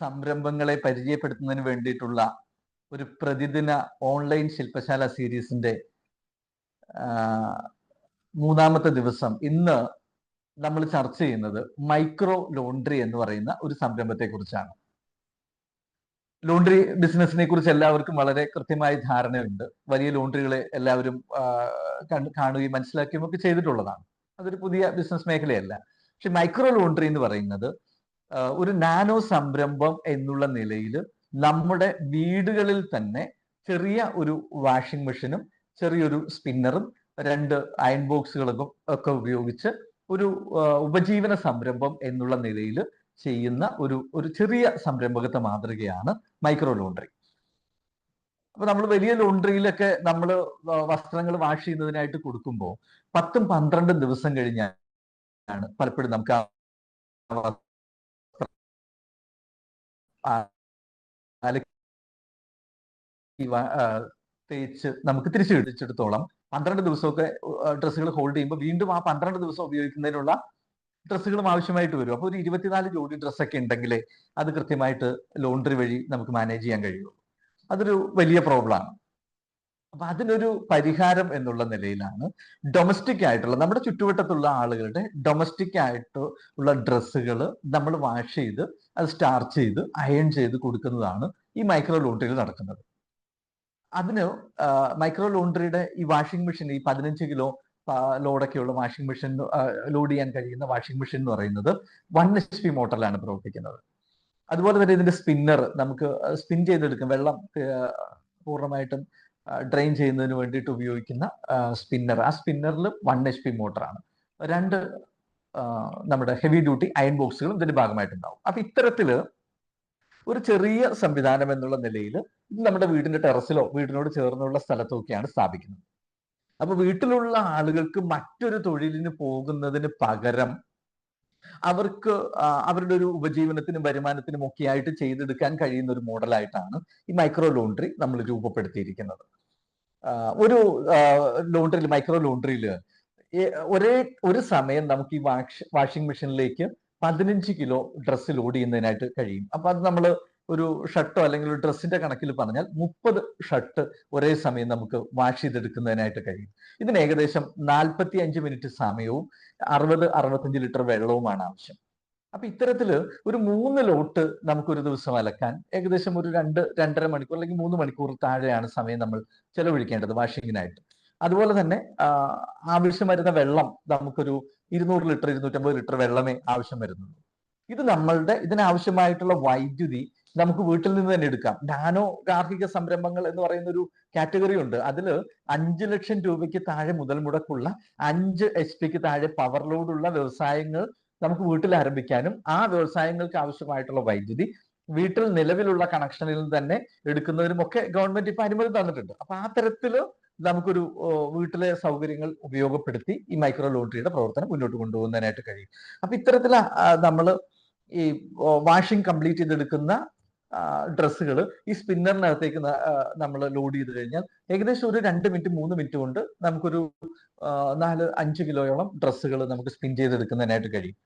സംരംഭങ്ങളെ പരിചയപ്പെടുത്തുന്നതിന് വേണ്ടിയിട്ടുള്ള ഒരു പ്രതിദിന ഓൺലൈൻ ശില്പശാല സീരീസിന്റെ മൂന്നാമത്തെ ദിവസം ഇന്ന് നമ്മൾ ചർച്ച ചെയ്യുന്നത് മൈക്രോ ലോണ്ടറി എന്ന് പറയുന്ന ഒരു സംരംഭത്തെ കുറിച്ചാണ് ലോണ്ടറി ബിസിനസിനെ കുറിച്ച് എല്ലാവർക്കും വളരെ കൃത്യമായ ധാരണയുണ്ട്. വലിയ ലോണ്ടറികളെ എല്ലാവരും കാണുകയും മനസ്സിലാക്കുകയും ഒക്കെ ചെയ്തിട്ടുള്ളതാണ്. അതൊരു പുതിയ ബിസിനസ് മേഖലയല്ല. പക്ഷെ മൈക്രോ ലോണ്ടറി എന്ന് പറയുന്നത് ഒരു നാനോ സംരംഭം എന്നുള്ള നിലയിൽ നമ്മുടെ വീടുകളിൽ തന്നെ ചെറിയ ഒരു വാഷിംഗ് മെഷീനും ചെറിയൊരു സ്പിന്നറും രണ്ട് അയൺ ബോക്സുകളും ഒക്കെ ഉപയോഗിച്ച് ഒരു ഉപജീവന സംരംഭം എന്നുള്ള നിലയിൽ ചെയ്യുന്ന ഒരു ഒരു ചെറിയ സംരംഭകത്തെ മാതൃകയാണ് മൈക്രോ ലോണ്ടറി അപ്പൊ നമ്മൾ വലിയ ലോണ്ടറിയിലൊക്കെ നമ്മൾ വസ്ത്രങ്ങൾ വാഷ് ചെയ്യുന്നതിനായിട്ട് കൊടുക്കുമ്പോൾ പത്തും പന്ത്രണ്ടും ദിവസം കഴിഞ്ഞാണ് പലപ്പോഴും നമുക്ക് തേച്ച് നമുക്ക് തിരിച്ചു പിടിച്ചെടുത്തോളം പന്ത്രണ്ട് ദിവസമൊക്കെ ഡ്രസ്സുകൾ ഹോൾഡ് ചെയ്യുമ്പോൾ വീണ്ടും ആ പന്ത്രണ്ട് ദിവസം ഉപയോഗിക്കുന്നതിനുള്ള ഡ്രസ്സുകളും ആവശ്യമായിട്ട് വരും. അപ്പോൾ ഒരു ഇരുപത്തിനാല് ജോഡി ഡ്രസ്സൊക്കെ ഉണ്ടെങ്കിൽ അത് കൃത്യമായിട്ട് ലോണ്ടറി വഴി നമുക്ക് മാനേജ് ചെയ്യാൻ കഴിയുള്ളൂ. അതൊരു വലിയ പ്രോബ്ലമാണ്. അപ്പൊ അതിനൊരു പരിഹാരം എന്നുള്ള നിലയിലാണ് ഡൊമസ്റ്റിക് ആയിട്ടുള്ള നമ്മുടെ ചുറ്റുവട്ടത്തുള്ള ആളുകളുടെ ഡൊമസ്റ്റിക് ആയിട്ട് ഉള്ള ഡ്രസ്സുകൾ നമ്മൾ വാഷ് ചെയ്ത് അത് സ്റ്റാർച്ച് ചെയ്ത് അയൺ ചെയ്ത് കൊടുക്കുന്നതാണ് ഈ മൈക്രോ ലോണ്ടറിയിൽ നടക്കുന്നത്. അതിന് മൈക്രോ ലോണ്ടറിയുടെ ഈ വാഷിംഗ് മെഷീൻ ഈ പതിനഞ്ച് കിലോ ലോഡൊക്കെയുള്ള വാഷിംഗ് മെഷീൻ ലോഡ് ചെയ്യാൻ കഴിയുന്ന വാഷിംഗ് മെഷീൻ എന്ന് പറയുന്നത് വൺ എച്ച് പി മോട്ടറിലാണ് പ്രവർത്തിക്കുന്നത്. അതുപോലെ തന്നെ ഇതിന്റെ സ്പിന്നർ നമുക്ക് സ്പിൻ ചെയ്തെടുക്കും. വെള്ളം പൂർണമായിട്ടും ഡ്രെയിൻ ചെയ്യുന്നതിന് വേണ്ടിയിട്ട് ഉപയോഗിക്കുന്ന സ്പിന്നർ ആ സ്പിന്നറിൽ വൺ എച്ച് പി മോട്ടറാണ് രണ്ട് നമ്മുടെ ഹെവി ഡ്യൂട്ടി അയൺ ബോക്സുകളും ഇതിന്റെ ഭാഗമായിട്ടുണ്ടാവും. അപ്പൊ ഇത്തരത്തിൽ ഒരു ചെറിയ സംവിധാനം എന്നുള്ള നിലയിൽ ഇത് നമ്മുടെ വീടിന്റെ ടെറസിലോ വീടിനോട് ചേർന്നുള്ള സ്ഥലത്തൊക്കെയാണ് സ്ഥാപിക്കുന്നത്. അപ്പൊ വീട്ടിലുള്ള ആളുകൾക്ക് മറ്റൊരു തൊഴിലിന് പോകുന്നതിന് പകരം അവർക്ക് അവരുടെ ഒരു ഉപജീവനത്തിനും വരുമാനത്തിനും ഒക്കെ ആയിട്ട് ചെയ്തെടുക്കാൻ കഴിയുന്ന ഒരു മോഡലായിട്ടാണ് ഈ മൈക്രോ ലോണ്ടറി നമ്മൾ രൂപപ്പെടുത്തിയിരിക്കുന്നത്. ഒരു ലോണ്ടറിയിൽ മൈക്രോ ലോണ്ടറിയിൽ ഒരേ ഒരു സമയം നമുക്ക് ഈ വാഷ് വാഷിംഗ് മെഷീനിലേക്ക് പതിനഞ്ച് കിലോ ഡ്രസ്സ് ലോഡ് ചെയ്യുന്നതിനായിട്ട് കഴിയും. അപ്പൊ അത് നമ്മൾ ഒരു ഷർട്ടോ അല്ലെങ്കിൽ ഒരു ഡ്രസ്സിന്റെ കണക്കിൽ പറഞ്ഞാൽ മുപ്പത് ഷർട്ട് ഒരേ സമയം നമുക്ക് വാഷ് ചെയ്തെടുക്കുന്നതിനായിട്ട് കഴിയും. ഇതിന് ഏകദേശം നാൽപ്പത്തി അഞ്ച് മിനിറ്റ് സമയവും അറുപത് അറുപത്തഞ്ച് ലിറ്റർ വെള്ളവുമാണ് ആവശ്യം. അപ്പൊ ഇത്തരത്തിൽ ഒരു മൂന്ന് ലോട്ട് നമുക്ക് ഒരു ദിവസം അലക്കാൻ ഏകദേശം ഒരു രണ്ട് രണ്ടര മണിക്കൂർ അല്ലെങ്കിൽ മൂന്ന് മണിക്കൂർ താഴെയാണ് സമയം നമ്മൾ ചെലവഴിക്കേണ്ടത് വാഷിങ്ങിനായിട്ട്. അതുപോലെ തന്നെ ആവശ്യം വരുന്ന വെള്ളം നമുക്കൊരു ഇരുന്നൂറ് ലിറ്റർ ഇരുന്നൂറ്റമ്പത് ലിറ്റർ വെള്ളമേ ആവശ്യം വരുന്നുള്ളൂ. ഇത് നമ്മളുടെ ഇതിനാവശ്യമായിട്ടുള്ള വൈദ്യുതി നമുക്ക് വീട്ടിൽ നിന്ന് തന്നെ എടുക്കാം. നാനോ ഗാർഹിക സംരംഭങ്ങൾ എന്ന് പറയുന്ന ഒരു കാറ്റഗറി ഉണ്ട്. അതിൽ അഞ്ച് ലക്ഷം രൂപയ്ക്ക് താഴെ മുതൽ മുടക്കുള്ള അഞ്ച് എച്ച് പിക്ക് താഴെ പവർ ലോഡുള്ള വ്യവസായങ്ങൾ നമുക്ക് വീട്ടിൽ ആരംഭിക്കാനും ആ വ്യവസായങ്ങൾക്ക് ആവശ്യമായിട്ടുള്ള വൈദ്യുതി വീട്ടിൽ നിലവിലുള്ള കണക്ഷനിൽ തന്നെ എടുക്കുന്നതിനും ഒക്കെ ഗവൺമെന്റ് ഇപ്പൊ അനുമതി തന്നിട്ടുണ്ട്. അപ്പൊ ആ തരത്തിൽ നമുക്കൊരു വീട്ടിലെ സൗകര്യങ്ങൾ ഉപയോഗപ്പെടുത്തി ഈ മൈക്രോ ലോട്ടറിയുടെ പ്രവർത്തനം മുന്നോട്ട് കൊണ്ടുപോകുന്നതിനായിട്ട് കഴിയും. അപ്പൊ ഇത്തരത്തിൽ നമ്മൾ ഈ വാഷിംഗ് കംപ്ലീറ്റ് ചെയ്തെടുക്കുന്ന ഡ്രസ്സുകൾ ഈ സ്പിന്നറിനകത്തേക്ക് നമ്മൾ ലോഡ് ചെയ്ത് കഴിഞ്ഞാൽ ഏകദേശം ഒരു രണ്ട് മിനിറ്റ് മൂന്ന് മിനിറ്റ് കൊണ്ട് നമുക്കൊരു നാല് അഞ്ച് കിലോയോളം ഡ്രസ്സുകൾ നമുക്ക് സ്പിൻ ചെയ്തെടുക്കുന്നതിനായിട്ട് കഴിയും.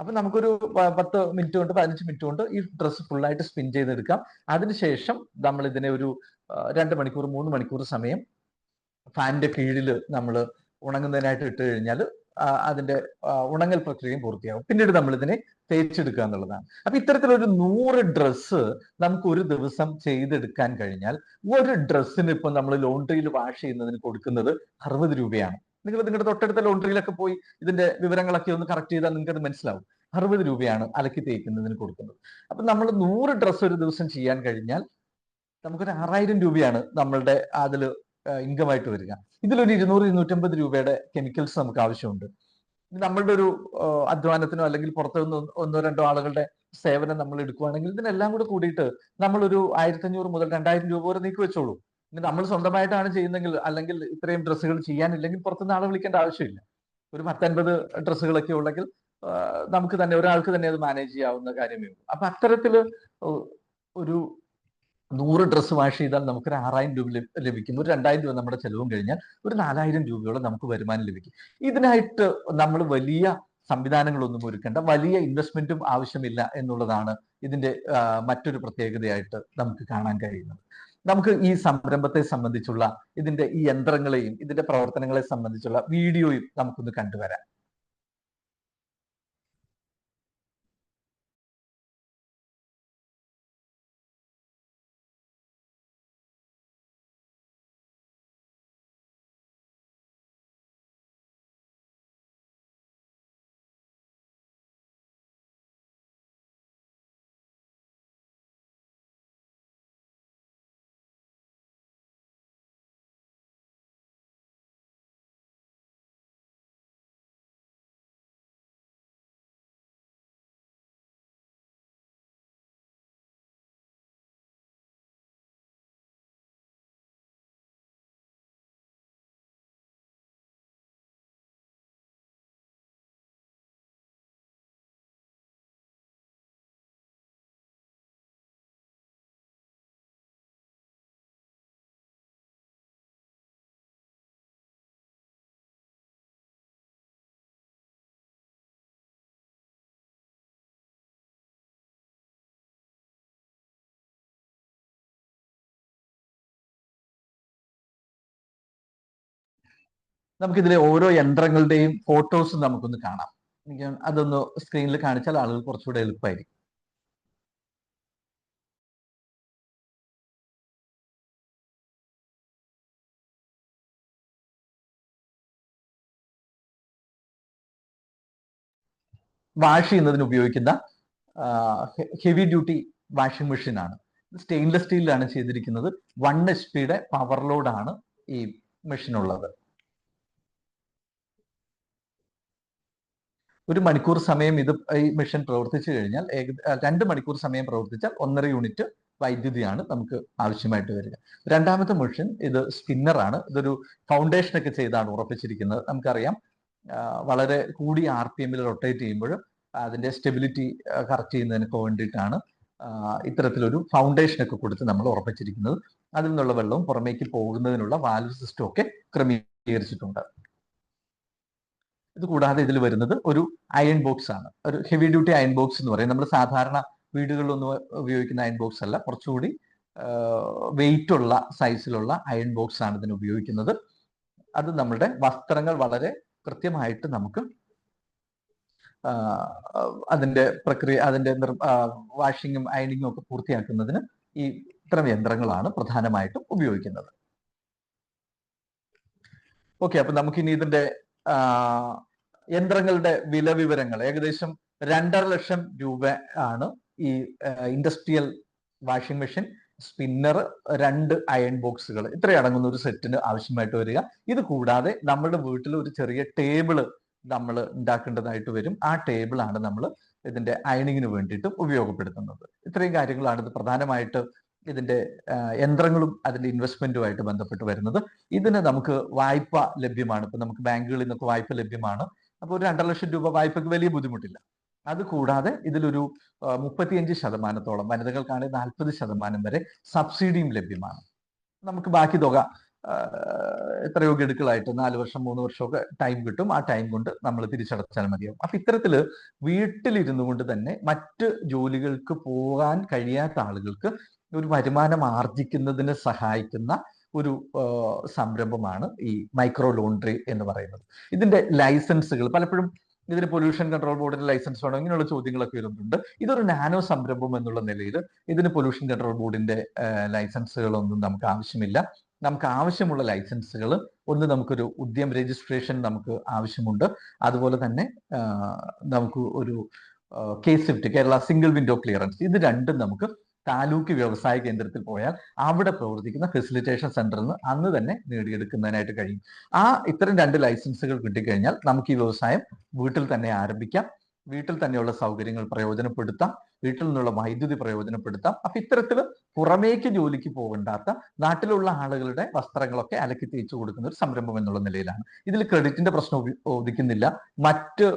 അപ്പൊ നമുക്കൊരു പത്ത് മിനിറ്റ് കൊണ്ട് പതിനഞ്ച് മിനിറ്റ് കൊണ്ട് ഈ ഡ്രസ്സ് ഫുള്ളായിട്ട് സ്പിൻ ചെയ്തെടുക്കാം. അതിനുശേഷം നമ്മൾ ഇതിനെ ഒരു രണ്ട് മണിക്കൂർ മൂന്ന് മണിക്കൂർ സമയം ഫാനിന്റെ കീഴിൽ നമ്മൾ ഉണങ്ങുന്നതിനായിട്ട് ഇട്ട് കഴിഞ്ഞാൽ അതിന്റെ ഉണങ്ങൽ പ്രക്രിയയും പൂർത്തിയാകും പിന്നീട് നമ്മൾ ഇതിനെ തേച്ചെടുക്കുക എന്നുള്ളതാണ്. അപ്പൊ ഇത്തരത്തിലൊരു നൂറ് ഡ്രസ്സ് നമുക്ക് ഒരു ദിവസം ചെയ്തെടുക്കാൻ കഴിഞ്ഞാൽ ഒരു ഡ്രസ്സിന് ഇപ്പം നമ്മൾ ലോണ്ടറിയിൽ വാഷ് ചെയ്യുന്നതിന് കൊടുക്കുന്നത് അറുപത് രൂപയാണ്. നിങ്ങൾ നിങ്ങളുടെ തൊട്ടടുത്ത ലോണ്ടറിയിലൊക്കെ പോയി ഇതിന്റെ വിവരങ്ങളൊക്കെ ഒന്ന് കറക്റ്റ് ചെയ്താൽ നിങ്ങൾക്ക് അത് മനസ്സിലാവും. അറുപത് രൂപയാണ് അലക്കി തേക്കുന്നതിന് കൊടുക്കുന്നത്. അപ്പൊ നമ്മൾ നൂറ് ഡ്രസ്സ് ഒരു ദിവസം ചെയ്യാൻ കഴിഞ്ഞാൽ നമുക്കൊരു ആറായിരം രൂപയാണ് നമ്മളുടെ അതിൽ ഇൻകമായിട്ട് വരിക. ഇതിലൊരു ഇരുന്നൂറ് ഇരുന്നൂറ്റമ്പത് രൂപയുടെ കെമിക്കൽസ് നമുക്ക് ആവശ്യമുണ്ട്. നമ്മളുടെ ഒരു അധ്വാനത്തിനോ അല്ലെങ്കിൽ പുറത്തുനിന്ന് ഒന്നോ രണ്ടോ ആളുകളുടെ സേവനം നമ്മൾ എടുക്കുകയാണെങ്കിൽ ഇതിനെല്ലാം കൂടെ കൂടിയിട്ട് നമ്മളൊരു ആയിരത്തഞ്ഞൂറ് മുതൽ രണ്ടായിരം രൂപ വരെ നീക്കി വെച്ചോളൂ. നമ്മൾ സ്വന്തമായിട്ടാണ് ചെയ്യുന്നെങ്കിൽ അല്ലെങ്കിൽ ഇത്രയും ഡ്രസ്സുകൾ ചെയ്യാനില്ലെങ്കിൽ പുറത്തുനിന്ന് ആളെ വിളിക്കേണ്ട ആവശ്യമില്ല. ഒരു പത്തൊൻപത് ഡ്രസ്സുകളൊക്കെ ഉള്ളെങ്കിൽ നമുക്ക് തന്നെ ഒരാൾക്ക് തന്നെ അത് മാനേജ് ചെയ്യാവുന്ന കാര്യമേ ഉള്ളൂ. അപ്പൊ അത്തരത്തിൽ ഒരു നൂറ് ഡ്രസ്സ് വാഷ് ചെയ്താൽ നമുക്കൊരു ആറായിരം രൂപ ലഭിക്കും. ഒരു രണ്ടായിരം രൂപ നമ്മുടെ ചെലവും കഴിഞ്ഞാൽ ഒരു നാലായിരം രൂപയോളം നമുക്ക് വരുമാനം ലഭിക്കും. ഇതിനായിട്ട് നമ്മൾ വലിയ സംവിധാനങ്ങളൊന്നും ഒരുക്കേണ്ട വലിയ ഇൻവെസ്റ്റ്മെന്റും ആവശ്യമില്ല എന്നുള്ളതാണ് ഇതിന്റെ മറ്റൊരു പ്രത്യേകതയായിട്ട് നമുക്ക് കാണാൻ കഴിയുന്നത്. നമുക്ക് ഈ സംരംഭത്തെ സംബന്ധിച്ചുള്ള ഇതിന്റെ ഈ യന്ത്രങ്ങളെയും ഇതിന്റെ പ്രവർത്തനങ്ങളെ സംബന്ധിച്ചുള്ള വീഡിയോയും നമുക്കൊന്ന് കണ്ടുവരാം. നമുക്കിതിലെ ഓരോ യന്ത്രങ്ങളുടെയും ഫോട്ടോസ് നമുക്കൊന്ന് കാണാം. എനിക്ക് അതൊന്ന് സ്ക്രീനിൽ കാണിച്ചാൽ ആളുകൾ കുറച്ചുകൂടെ എളുപ്പമായിരിക്കും. വാഷ് ചെയ്യുന്നതിന് ഉപയോഗിക്കുന്ന ഹെവി ഡ്യൂട്ടി വാഷിംഗ് മെഷീൻ ആണ്. സ്റ്റെയിൻലെസ് സ്റ്റീലിലാണ് ചെയ്തിരിക്കുന്നത്. വൺ എച്ച് പിയുടെ പവർ ലോഡാണ് ഈ മെഷീൻ ഒരു മണിക്കൂർ സമയം ഇത് ഈ മെഷീൻ പ്രവർത്തിച്ചു കഴിഞ്ഞാൽ രണ്ട് മണിക്കൂർ സമയം പ്രവർത്തിച്ചാൽ ഒന്നര യൂണിറ്റ് വൈദ്യുതിയാണ് നമുക്ക് ആവശ്യമായിട്ട് വരിക. രണ്ടാമത്തെ മെഷീൻ ഇത് സ്പിന്നറാണ്. ഇതൊരു ഫൗണ്ടേഷൻ ഒക്കെ ചെയ്താണ് ഉറപ്പിച്ചിരിക്കുന്നത്. നമുക്കറിയാം വളരെ കൂടി ആർ പി എമ്മിൽ റൊട്ടേറ്റ് ചെയ്യുമ്പോൾ അതിന്റെ സ്റ്റെബിലിറ്റി കറക്റ്റ് ചെയ്യുന്നതിനൊക്കെ വേണ്ടിയിട്ടാണ് ഇത്തരത്തിലൊരു ഫൗണ്ടേഷൻ ഒക്കെ കൊടുത്ത് നമ്മൾ ഉറപ്പിച്ചിരിക്കുന്നത്. അതിൽ നിന്നുള്ള വെള്ളവും പുറമേക്ക് പോകുന്നതിനുള്ള വാൽവ് സിസ്റ്റം ഒക്കെ ക്രമീകരിച്ചിട്ടുണ്ട്. ഇത് കൂടാതെ ഇതിൽ വരുന്നത് ഒരു അയൺ ബോക്സ് ആണ്. ഒരു ഹെവി ഡ്യൂട്ടി അയൺ ബോക്സ് എന്ന് പറയും. നമ്മൾ സാധാരണ വീടുകളിലൊന്നും ഉപയോഗിക്കുന്ന അയൺ ബോക്സ് അല്ല. കുറച്ചുകൂടി വെയിറ്റ് ഉള്ള സൈസിലുള്ള അയൺ ബോക്സ് ആണ് ഇതിന് ഉപയോഗിക്കുന്നത്. അത് നമ്മുടെ വസ്ത്രങ്ങൾ വളരെ കൃത്യമായിട്ട് നമുക്ക് അതിന്റെ പ്രക്രിയ അതിന്റെ വാഷിങ്ങും അയണിങ്ങും ഒക്കെ പൂർത്തിയാക്കുന്നതിന് ഈ ഇത്തരം യന്ത്രങ്ങളാണ് പ്രധാനമായിട്ടും ഉപയോഗിക്കുന്നത്. ഓക്കെ അപ്പൊ നമുക്കിനി ഇതിന്റെ യന്ത്രങ്ങളുടെ വില വിവരങ്ങൾ. ഏകദേശം രണ്ടര ലക്ഷം രൂപ ആണ് ഈ ഇൻഡസ്ട്രിയൽ വാഷിംഗ് മെഷീൻ സ്പിന്നർ രണ്ട് അയൺ ബോക്സുകൾ ഇത്രയടങ്ങുന്ന ഒരു സെറ്റിന് ആവശ്യമായിട്ട് വരിക. ഇത് കൂടാതെ നമ്മുടെ വീട്ടിൽ ഒരു ചെറിയ ടേബിൾ നമ്മൾ ഉണ്ടാക്കേണ്ടതായിട്ട് വരും. ആ ടേബിളാണ് നമ്മൾ ഇതിന്റെ അയണിങ്ങിന് വേണ്ടിയിട്ട് ഉപയോഗപ്പെടുത്തുന്നത്. ഇത്രയും കാര്യങ്ങളാണ് ഇത് പ്രധാനമായിട്ട് ഇതിന്റെ യന്ത്രങ്ങളും അതിന്റെ ഇൻവെസ്റ്റ്മെന്റുമായിട്ട് ബന്ധപ്പെട്ട് വരുന്നത്. ഇതിന് നമുക്ക് വായ്പ ലഭ്യമാണ്. ഇപ്പൊ നമുക്ക് ബാങ്കുകളിൽ നിന്നൊക്കെ വായ്പ ലഭ്യമാണ്. അപ്പോൾ ഒരു രണ്ടര ലക്ഷം രൂപ വായ്പക്ക് വലിയ ബുദ്ധിമുട്ടില്ല. അത് കൂടാതെ ഇതിലൊരു മുപ്പത്തിയഞ്ച് ശതമാനത്തോളം വനിതകൾക്കാണെങ്കിൽ നാൽപ്പത് ശതമാനം വരെ സബ്സിഡിയും ലഭ്യമാണ്. നമുക്ക് ബാക്കി തുക എത്രയോ ഗഡുക്കളായിട്ട് നാല് വർഷം മൂന്ന് വർഷമൊക്കെ ടൈം കിട്ടും. ആ ടൈം കൊണ്ട് നമ്മൾ തിരിച്ചടച്ചാൽ മതിയാവും. അപ്പൊ ഇത്തരത്തിൽ വീട്ടിലിരുന്നു കൊണ്ട് തന്നെ മറ്റ് ജോലികൾക്ക് പോകാൻ കഴിയാത്ത ആളുകൾക്ക് ഒരു വരുമാനം ആർജിക്കുന്നതിന് സഹായിക്കുന്ന ഒരു സംരംഭമാണ് ഈ മൈക്രോ ലോണ്ടറി എന്ന് പറയുന്നത്. ഇതിന്റെ ലൈസൻസുകൾ പലപ്പോഴും ഇതിന് പൊല്യൂഷൻ കൺട്രോൾ ബോർഡിന്റെ ലൈസൻസ് വേണം ഇങ്ങനെയുള്ള ചോദ്യങ്ങളൊക്കെ വരുന്നുണ്ട്. ഇതൊരു നാനോ സംരംഭം എന്നുള്ള നിലയിൽ ഇതിന് പൊല്യൂഷൻ കൺട്രോൾ ബോർഡിന്റെ ലൈസൻസുകളൊന്നും നമുക്ക് ആവശ്യമില്ല. നമുക്ക് ആവശ്യമുള്ള ലൈസൻസുകൾ ഒന്ന് നമുക്കൊരു ഉദ്യം രജിസ്ട്രേഷൻ നമുക്ക് ആവശ്യമുണ്ട്. അതുപോലെ തന്നെ നമുക്ക് ഒരു case Kerala single window clearance ഇത് രണ്ടും നമുക്ക് താലൂക്ക് വ്യവസായ കേന്ദ്രത്തിൽ പോയാൽ അവിടെ പ്രവർത്തിക്കുന്ന ഫെസിലിറ്റേഷൻ സെന്ററിൽ നിന്ന് അന്ന് തന്നെ നേടിയെടുക്കുന്നതിനായിട്ട് കഴിയും. ആ ഇത്തരം രണ്ട് ലൈസൻസുകൾ കിട്ടിക്കഴിഞ്ഞാൽ നമുക്ക് ഈ വ്യവസായം വീട്ടിൽ തന്നെ ആരംഭിക്കാം. വീട്ടിൽ തന്നെയുള്ള സൗകര്യങ്ങൾ പ്രയോജനപ്പെടുത്താം വീട്ടിൽ നിന്നുള്ള വൈദ്യുതി പ്രയോജനപ്പെടുത്താം. അപ്പൊ ഇത്തരത്തിൽ പുറമേക്ക് ജോലിക്ക് പോകണ്ടാത്ത നാട്ടിലുള്ള ആളുകളുടെ വസ്ത്രങ്ങളൊക്കെ അലക്കി തേച്ചു കൊടുക്കുന്ന ഒരു സംരംഭം എന്നുള്ള നിലയിലാണ്. ഇതിൽ ക്രെഡിറ്റിന്റെ പ്രശ്നം ഉദിക്കുന്നില്ല. മറ്റ്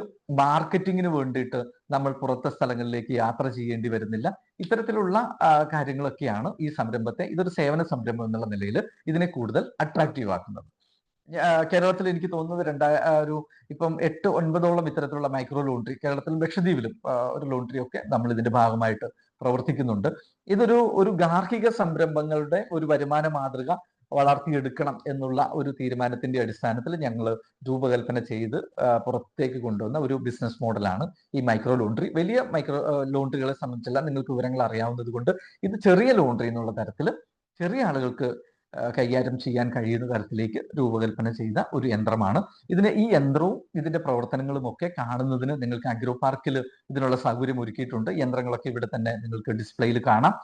മാർക്കറ്റിങ്ങിന് വേണ്ടിയിട്ട് നമ്മൾ പുറത്തെ സ്ഥലങ്ങളിലേക്ക് യാത്ര ചെയ്യേണ്ടി വരുന്നില്ല. ഇത്തരത്തിലുള്ള കാര്യങ്ങളൊക്കെയാണ് ഈ സംരംഭത്തെ ഇതൊരു സേവന സംരംഭം എന്നുള്ള നിലയിൽ ഇതിനെ കൂടുതൽ അട്രാക്റ്റീവ് ആക്കുന്നത്. കേരളത്തിൽ എനിക്ക് തോന്നുന്നത് രണ്ടായ ഒരു ഇപ്പം എട്ട് ഒൻപതോളം ഇത്തരത്തിലുള്ള മൈക്രോ ലോണ്ടറി കേരളത്തിലും ലക്ഷദ്വീപിലും ഒരു ലോണ്ടറി ഒക്കെ നമ്മൾ ഇതിന്റെ ഭാഗമായിട്ട് പ്രവർത്തിക്കുന്നുണ്ട്. ഇതൊരു ഒരു ഗാർഹിക സംരംഭങ്ങളുടെ ഒരു വരുമാന മാതൃക വളർത്തിയെടുക്കണം എന്നുള്ള ഒരു തീരുമാനത്തിന്റെ അടിസ്ഥാനത്തിൽ ഞങ്ങൾ രൂപകൽപ്പന ചെയ്ത് പുറത്തേക്ക് കൊണ്ടുവന്ന ഒരു ബിസിനസ് മോഡലാണ് ഈ മൈക്രോ ലോണ്ടറി വലിയ മൈക്രോ ലോണ്ടറികളെ സംബന്ധിച്ചല്ല നിങ്ങൾക്ക് വിവരങ്ങൾ അറിയാവുന്നത് കൊണ്ട് ഇത് ചെറിയ ലോണ്ടറി എന്നുള്ള തരത്തിൽ ചെറിയ ആളുകൾക്ക് കൈകാര്യം ചെയ്യാൻ കഴിയുന്ന തരത്തിലേക്ക് രൂപകൽപ്പന ചെയ്ത ഒരു യന്ത്രമാണ്. ഇതിന് ഈ യന്ത്രവും ഇതിന്റെ പ്രവർത്തനങ്ങളും ഒക്കെ കാണുന്നതിന് നിങ്ങൾക്ക് അഗ്രോ പാർക്കിൽ ഇതിനുള്ള സൗകര്യം ഒരുക്കിയിട്ടുണ്ട്. യന്ത്രങ്ങളൊക്കെ ഇവിടെ തന്നെ നിങ്ങൾക്ക് ഡിസ്പ്ലേയിൽ കാണാം.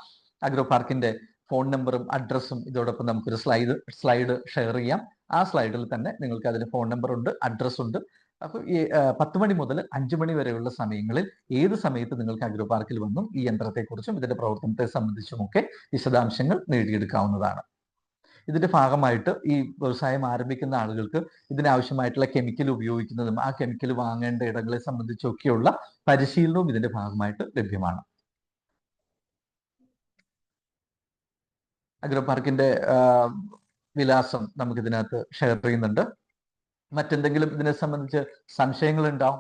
അഗ്രോ പാർക്കിന്റെ ഫോൺ നമ്പറും അഡ്രസ്സും ഇതോടൊപ്പം നമുക്കൊരു സ്ലൈഡ് സ്ലൈഡ് ഷെയർ ചെയ്യാം. ആ സ്ലൈഡിൽ തന്നെ നിങ്ങൾക്ക് അതിന് ഫോൺ നമ്പർ ഉണ്ട് അഡ്രസ് ഉണ്ട്. അപ്പോൾ ഈ പത്ത് മണി മുതൽ അഞ്ചു മണി വരെയുള്ള സമയങ്ങളിൽ ഏത് സമയത്ത് നിങ്ങൾക്ക് അഗ്രോ പാർക്കിൽ വന്നും ഈ യന്ത്രത്തെക്കുറിച്ചും ഇതിന്റെ പ്രവർത്തനത്തെ സംബന്ധിച്ചും ഒക്കെ വിശദാംശങ്ങൾ നേടിയെടുക്കാവുന്നതാണ്. ഇതിന്റെ ഭാഗമായിട്ട് ഈ വ്യവസായം ആരംഭിക്കുന്ന ആളുകൾക്ക് ഇതിനാവശ്യമായിട്ടുള്ള കെമിക്കൽ ഉപയോഗിക്കുന്നതും ആ കെമിക്കൽ വാങ്ങേണ്ട ഇടങ്ങളെ സംബന്ധിച്ചൊക്കെയുള്ള പരിശീലനവും ഇതിന്റെ ഭാഗമായിട്ട് ലഭ്യമാണ്. അഗ്രോ പാർക്കിന്റെ വിലാസം നമുക്ക് ഇതിനകത്ത് ഷെയർ ചെയ്യുന്നുണ്ട്. മറ്റെന്തെങ്കിലും ഇതിനെ സംബന്ധിച്ച് സംശയങ്ങൾ ഉണ്ടാവും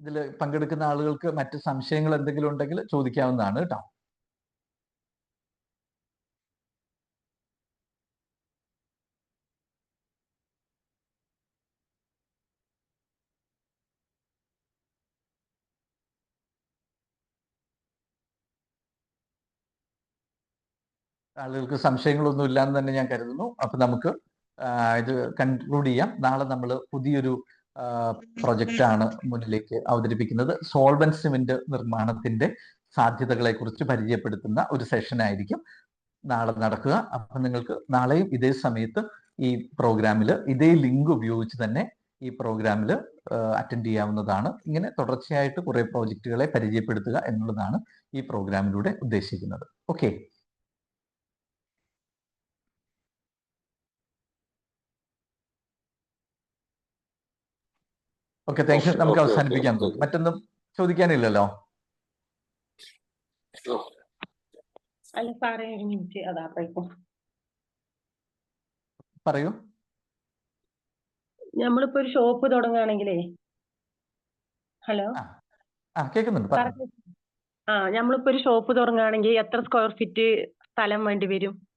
ഇതിൽ പങ്കെടുക്കുന്ന ആളുകൾക്ക് മറ്റ് സംശയങ്ങൾ എന്തെങ്കിലും ഉണ്ടെങ്കിൽ ചോദിക്കാവുന്നതാണ് കേട്ടോ. ആളുകൾക്ക് സംശയങ്ങളൊന്നും ഇല്ലാന്ന് തന്നെ ഞാൻ കരുതുന്നു. അപ്പൊ നമുക്ക് ഇത് കൺക്ലൂഡ് ചെയ്യാം. നാളെ നമ്മൾ പുതിയൊരു പ്രൊജക്റ്റ് ആണ് മുന്നിലേക്ക് അവതരിപ്പിക്കുന്നത്. സോൾവൻ സിമെന്റ് നിർമ്മാണത്തിന്റെ സാധ്യതകളെ കുറിച്ച് പരിചയപ്പെടുത്തുന്ന ഒരു സെഷൻ ആയിരിക്കും നാളെ നടക്കുക. അപ്പൊ നിങ്ങൾക്ക് നാളെയും ഇതേ സമയത്ത് ഈ പ്രോഗ്രാമിൽ ഇതേ ലിങ്ക് ഉപയോഗിച്ച് തന്നെ ഈ പ്രോഗ്രാമിൽ അറ്റൻഡ് ചെയ്യാവുന്നതാണ്. ഇങ്ങനെ തുടർച്ചയായിട്ട് കുറെ പ്രോജക്റ്റുകളെ പരിചയപ്പെടുത്തുക എന്നുള്ളതാണ് ഈ പ്രോഗ്രാമിലൂടെ ഉദ്ദേശിക്കുന്നത്. ഓക്കെ. ഓക്കെ താങ്ക് യു നമുക്ക് അവസാനിപ്പിക്കാം. മറ്റൊന്നും ചോദിക്കാനില്ലല്ലോ? പറയൂ. നമ്മളിപ്പോ ഒരു ഷോപ്പ് തുടങ്ങുകയാണെങ്കിലേ. ഹലോ? കേൾക്കുന്നുണ്ട്. ആ നമ്മളിപ്പോ ഒരു ഷോപ്പ് തുടങ്ങുകയാണെങ്കിൽ എത്ര സ്ക്വയർ ഫീറ്റ് സ്ഥലം വേണ്ടി വരും?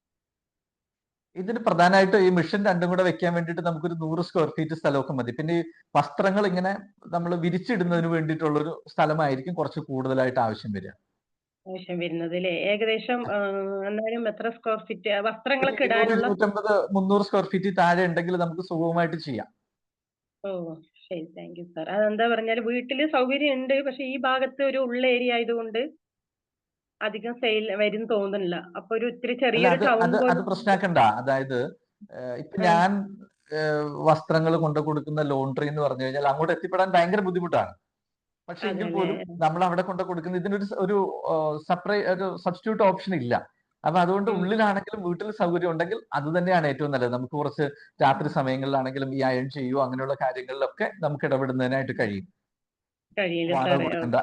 ഇതിന് പ്രധാനമായിട്ട് ഈ മിഷൻ രണ്ടും കൂടെ വെക്കാൻ വേണ്ടിയിട്ട് നമുക്കൊരു നൂറ് സ്ക്വയർ ഫീറ്റ് സ്ഥലമൊക്കെ മതി. പിന്നെ ഈ വസ്ത്രങ്ങൾ ഇങ്ങനെ നമ്മൾ വിരിച്ചിടുന്നതിന് വേണ്ടിയിട്ടുള്ള ഒരു സ്ഥലമായിരിക്കും കുറച്ച് കൂടുതലായിട്ട് ആവശ്യം വരിക. ആവശ്യം വരുന്നത് അല്ലേ ഏകദേശം എത്ര സ്ക്വയർ ഫീറ്റ് വസ്ത്രങ്ങളൊക്കെ ഇടാനുള്ള? മുന്നൂറ് സ്ക്വയർ ഫീറ്റ് താഴെ ഉണ്ടെങ്കിൽ നമുക്ക് സുഖമായിട്ട് ചെയ്യാം. ഓ ശരി. Thank you sir. അതെന്താ പറഞ്ഞാൽ വീട്ടിൽ സൗകര്യം ഉണ്ട് പക്ഷെ ഈ ഭാഗത്ത് ഒരു ഉള്ള ഏരിയ ആയതുകൊണ്ട് അധികം സെയിൽ വരും തോന്നുന്നില്ല. അപ്പൊ ഒരു ഇത്തിരി ചെറിയൊരു ടൗൺ അത് പ്രശ്നമാക്കണ്ട അതായത് ഇപ്പൊ ഞാൻ വസ്ത്രങ്ങൾ കൊണ്ടു കൊടുക്കുന്ന ലോണ്ടറി എന്ന് പറഞ്ഞു കഴിഞ്ഞാൽ അങ്ങോട്ട് എത്തിപ്പെടാൻ ഭയങ്കര ബുദ്ധിമുട്ടാണ്. പക്ഷെ എങ്കിൽ? പോലും നമ്മൾ അവിടെ കൊണ്ട് കൊടുക്കുന്ന ഇതിനൊരു ഒരു സെപ്പറേറ്റ് ഒരു സബ്സ്റ്റിറ്റ്യൂട്ട് ഓപ്ഷൻ ഇല്ല. അപ്പൊ അതുകൊണ്ട്. ഉള്ളിലാണെങ്കിലും വീട്ടിൽ സൗകര്യം ഉണ്ടെങ്കിൽ അത് തന്നെയാണ് ഏറ്റവും നല്ലത്. നമുക്ക് കുറച്ച് രാത്രി സമയങ്ങളിലാണെങ്കിലും ഈ അയൺ ചെയ്യുകയോ അങ്ങനെയുള്ള കാര്യങ്ങളിലൊക്കെ നമുക്ക് ഇടപെടുന്നതിനായിട്ട് കഴിയും. വാടക കൊടുക്കണ്ട.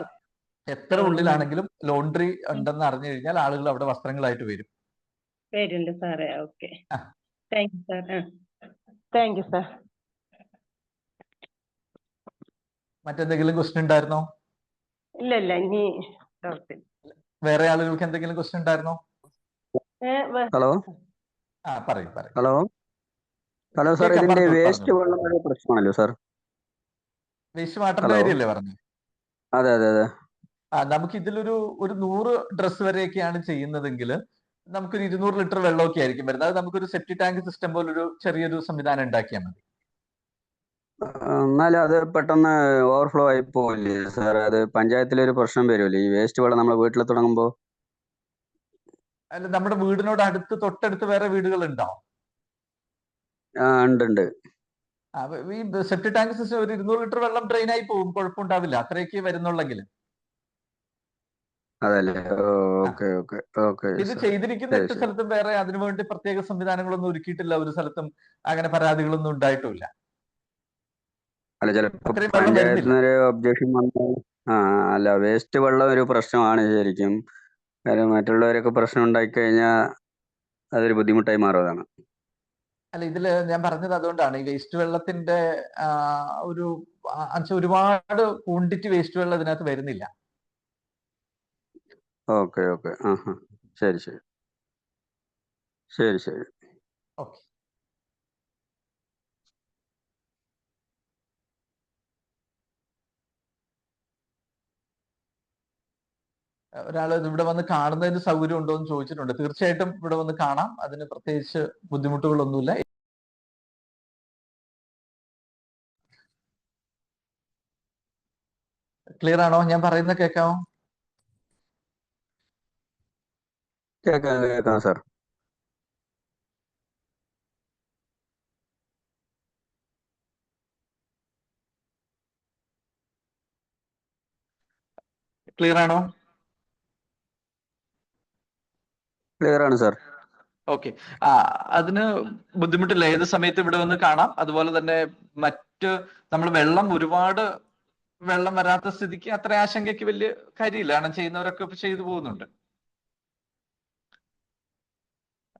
എത്ര ഉള്ളിലാണെങ്കിലും ലോണ്ടറി ഉണ്ടെന്ന് അറിഞ്ഞു കഴിഞ്ഞാൽ ആളുകൾ അവിടെ വസ്ത്രങ്ങളായിട്ട് വരും. വരുന്നുണ്ട് സാറേ. ഓക്കെ. ആ. Thank you sir thank you sir. മറ്റെന്തെങ്കിലും ക്വസ്റ്റ്യൻ ഉണ്ടായിരുന്നോ? ഇല്ല ഇല്ല. ഇനി വേറെ ആളുകൾക്ക് എന്തെങ്കിലും ക്വസ്റ്റ്യൻ ഉണ്ടായിരുന്നോ? ഹലോ? ആ പറയൂ പറയൂ. ഹലോ? ഹലോ സാർ ഇതിന്റെ വേസ്റ്റ്. വെള്ളം പ്രശ്നമാണല്ലോ സാർ. വേസ്റ്റ് വാട്ടറിന്റെ കാര്യമല്ലേ പറഞ്ഞു? അതെ അതെ അതെ. നമുക്ക് ഇതിലൊരു ഒരു നൂറ് ഡ്രസ് വരെയൊക്കെയാണ് ചെയ്യുന്നതെങ്കിൽ നമുക്കൊരു ഇരുന്നൂറ് ലിറ്റർ വെള്ളമൊക്കെ ആയിരിക്കും വരുന്നത്. അത് നമുക്കൊരു സെപ്റ്റി ടാങ്ക് സിസ്റ്റം പോലൊരു ചെറിയൊരു സംവിധാനം ഉണ്ടാക്കിയാൽ മതി. എന്നാലും അത് പെട്ടെന്ന് ഓവർഫ്ലോ ആയി പോവില്ലേ സാർ അത് പഞ്ചായത്തിലൊരു പ്രശ്നം വരുമല്ലേ? ഈ വേസ്റ്റ് വെള്ളം നമ്മൾ വീട്ടിൽ തുടങ്ങുമ്പോൾ അല്ല നമ്മുടെ വീടിനോട് അടുത്ത് തൊട്ടടുത്ത് വേറെ വീടുകൾ ഉണ്ടോ ആ ഉണ്ട് ഉണ്ട്. ഈ സെപ്റ്റി ടാങ്ക് സിസ്റ്റം ഒരു ഇരുന്നൂറ് ലിറ്റർ വെള്ളം ഡ്രെയിൻ ആയി പോകും. കുഴപ്പമുണ്ടാവില്ല. അത്രയൊക്കെ വരുന്നുള്ളെങ്കിൽ അതല്ലേ? ഓക്കെ ഓക്കെ ഓക്കെ ഇത് ചെയ്തിരിക്കുന്ന എട്ട്. സ്ഥലത്തും വേറെ അതിനുവേണ്ടി പ്രത്യേക സംവിധാനങ്ങളൊന്നും ഒരുക്കിയിട്ടില്ല. ഒരു സ്ഥലത്തും അങ്ങനെ പരാതികളൊന്നും ഉണ്ടായിട്ടില്ല. അല്ല ചിലപ്പോ ഒരു ഒബ്ജക്ഷൻ വന്നാൽ ആ അല്ല വേസ്റ്റ് വെള്ളം ഒരു പ്രശ്നമാണ് ശരിക്കും. കാര്യം മറ്റുള്ളവരൊക്കെ പ്രശ്നം ഉണ്ടാക്കി കഴിഞ്ഞാൽ അതൊരു ബുദ്ധിമുട്ടായി മാറുന്നതാണ്. അല്ല ഇതിൽ ഞാൻ പറഞ്ഞത് അതുകൊണ്ടാണ്. ഈ വേസ്റ്റ് വെള്ളത്തിന്റെ ഒരു ഒരുപാട് ക്വാണ്ടിറ്റി വേസ്റ്റ് വെള്ളം ഇതിനകത്ത് വരുന്നില്ല. Okay okay. ആ ഹാ ശരി ശരി. ശരി ശരി. ഓക്കെ. ഒരാൾ ഇവിടെ വന്ന് കാണുന്നതിന് സൗകര്യം ഉണ്ടോ എന്ന് ചോദിച്ചിട്ടുണ്ട്. തീർച്ചയായിട്ടും ഇവിടെ വന്ന് കാണാം. അതിന് പ്രത്യേകിച്ച് ബുദ്ധിമുട്ടുകളൊന്നുമില്ല. ക്ലിയർ ആണോ? ഞാൻ പറയുന്നത് കേൾക്കാമോ കേൾക്കാം കേൾക്കാം സാർ ക്ലിയർ ആണോ ക്ലിയർ ആണ് സാർ ഓക്കെ ആ അതിന് ബുദ്ധിമുട്ടില്ല. ഏത് സമയത്ത് ഇവിടെ വന്ന് കാണാം. അതുപോലെ തന്നെ മറ്റ് നമ്മൾ വെള്ളം ഒരുപാട് വെള്ളം വരാത്ത സ്ഥിതിക്ക് അത്ര ആശങ്കയ്ക്ക് വലിയ കാര്യമില്ല. കാരണം ചെയ്യുന്നവരൊക്കെ ഇപ്പൊ ചെയ്തു പോകുന്നുണ്ട്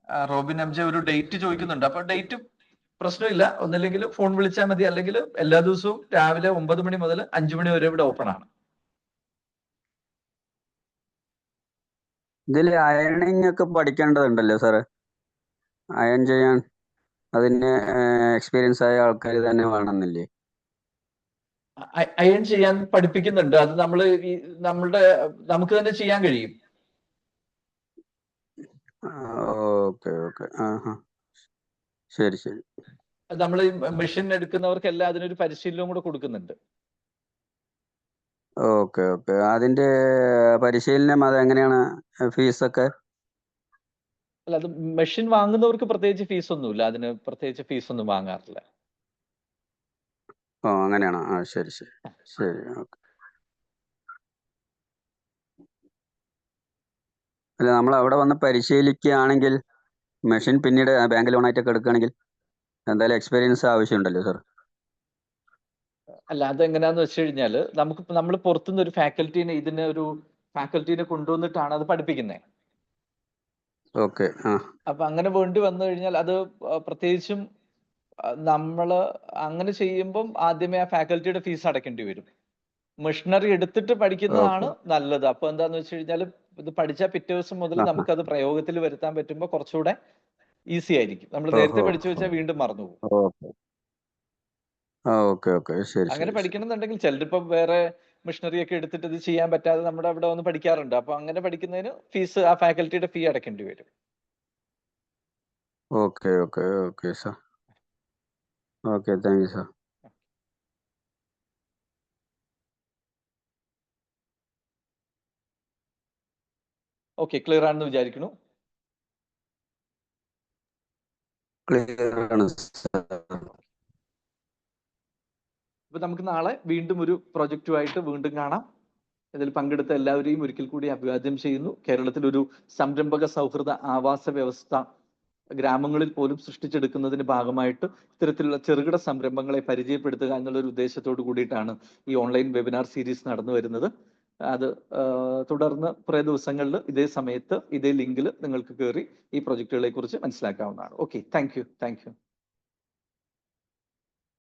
ആ, റോബിൻ എം ജെ ഒരു ഡേറ്റ് ചോദിക്കുന്നുണ്ട്. അപ്പൊ ഡേറ്റ് പ്രശ്നമില്ല. ഒന്നില്ലെങ്കിൽ ഫോൺ വിളിച്ചാൽ മതി. അല്ലെങ്കിൽ എല്ലാ ദിവസവും രാവിലെ ഒമ്പത് മണി മുതൽ അഞ്ചു മണി വരെ ഇവിടെ ഓപ്പൺ ആണ്. ഇതിൽ അയണിങ് ഒക്കെ പഠിക്കേണ്ടതുണ്ടല്ലോ സാറ് അയൺ ചെയ്യാൻ അതിന് എക്സ്പീരിയൻസ് ആയ ആൾക്കാർ തന്നെ വേണമെന്നില്ലേ? അയൺ ചെയ്യാൻ പഠിപ്പിക്കുന്നുണ്ട്. അത് നമ്മൾ ഈ നമ്മളുടെ നമുക്ക് തന്നെ ചെയ്യാൻ കഴിയും. Okay okay. ആ ഹാ ശരി. ശരി നമ്മൾ ഈ മെഷീൻ എടുക്കുന്നവർക്കെല്ലാം അതിനൊരു പരിശീലനവും കൂടെ കൊടുക്കുന്നുണ്ട്. Okay okay. അതിന്റെ പരിശീലനം അത് എങ്ങനെയാണ്? ഫീസൊക്കെ? അല്ല അത് മെഷീൻ വാങ്ങുന്നവർക്ക് പ്രത്യേകിച്ച് ഫീസ് ഒന്നുമില്ല അതിന് പ്രത്യേകിച്ച് ഫീസ് ഒന്നും വാങ്ങാറില്ല. ഓ അങ്ങനെയാണോ? ആ ശരി ശരി. ശരി ഓക്കെ. അല്ല നമ്മൾ അവിടെ വന്ന് പരിശീലിക്കുകയാണെങ്കിൽ മെഷീൻ പിന്നീട് ബാങ്ക് ലോൺ ആയിട്ട് എടുക്കുകയാണെങ്കിൽ എന്തായാലും എക്സ്പീരിയൻസ് ആവശ്യമുണ്ടല്ലോ സാർ അല്ല അതെങ്ങനെയാന്ന് വെച്ച് കഴിഞ്ഞാൽ നമുക്ക് നമ്മൾ പുറത്തുനിന്ന് ഒരു ഫാക്കൽറ്റീനെ ഇതിന് ഒരു ഫാക്കൽറ്റീനെ കൊണ്ടുവന്നിട്ടാണ് അത് പഠിപ്പിക്കുന്നത് ഓക്കെ അപ്പൊ അങ്ങനെ വേണ്ടി വന്നു കഴിഞ്ഞാൽ അത് പ്രത്യേകിച്ചും ആ, നമ്മൾ അങ്ങനെ ചെയ്യുമ്പം ആദ്യമേ ആ ഫാക്കൽറ്റിയുടെ ഫീസ് അടക്കേണ്ടി വരും. മെഷീനറി എടുത്തിട്ട് പഠിക്കുന്നതാണ് നല്ലത്. അപ്പൊ എന്താന്ന് വെച്ച് കഴിഞ്ഞാൽ ഇത് പഠിച്ച പിറ്റേ ദിവസം മുതൽ നമുക്ക് നമുക്കത് പ്രയോഗത്തിൽ വരുത്താൻ പറ്റുമ്പോൾ കുറച്ചുകൂടെ ഈസി ആയിരിക്കും. നമ്മൾ നേരത്തെ. പഠിച്ചു വെച്ചാൽ വീണ്ടും മറന്നു പോകും. അങ്ങനെ പഠിക്കണമെന്നുണ്ടെങ്കിൽ ചിലരിപ്പോ വേറെ മിഷണറി ഒക്കെ എടുത്തിട്ട് ഇത് ചെയ്യാൻ പറ്റാതെ നമ്മുടെ അവിടെ വന്ന് പഠിക്കാറുണ്ട്. അപ്പൊ അങ്ങനെ പഠിക്കുന്നതിന് ഫീസ് ആ ഫാക്കൽറ്റിയുടെ ഫീ അടക്കേണ്ടി വരും. Okay okay okay sir okay thank you sir okay clear ആണെന്ന് വിചാരിക്കുന്നു. ക്ലിയർ ആണ് അപ്പൊ നമുക്ക് നാളെ വീണ്ടും ഒരു പ്രൊജക്റ്റുമായിട്ട് വീണ്ടും കാണാം. ഇതിൽ പങ്കെടുത്ത എല്ലാവരെയും ഒരിക്കൽ കൂടി അഭിവാദ്യം ചെയ്യുന്നു. കേരളത്തിൽ ഒരു സംരംഭക സൗഹൃദ ആവാസ വ്യവസ്ഥ ഗ്രാമങ്ങളിൽ പോലും സൃഷ്ടിച്ചെടുക്കുന്നതിന്റെ ഭാഗമായിട്ട് ഇത്തരത്തിലുള്ള ചെറുകിട സംരംഭങ്ങളെ പരിചയപ്പെടുത്തുക എന്നുള്ള ഒരു ഉദ്ദേശത്തോട് കൂടിയിട്ടാണ് ഈ ഓൺലൈൻ വെബിനാർ സീരീസ് നടന്നു വരുന്നത്. അത് തുടർന്ന് കുറേ ദിവസങ്ങളിൽ ഇതേ സമയത്ത് ഇതേ ലിങ്കിൽ നിങ്ങൾക്ക് കയറി ഈ പ്രൊജക്റ്റുകളെ കുറിച്ച് മനസ്സിലാക്കാവുന്നതാണ്. Okay thank you thank you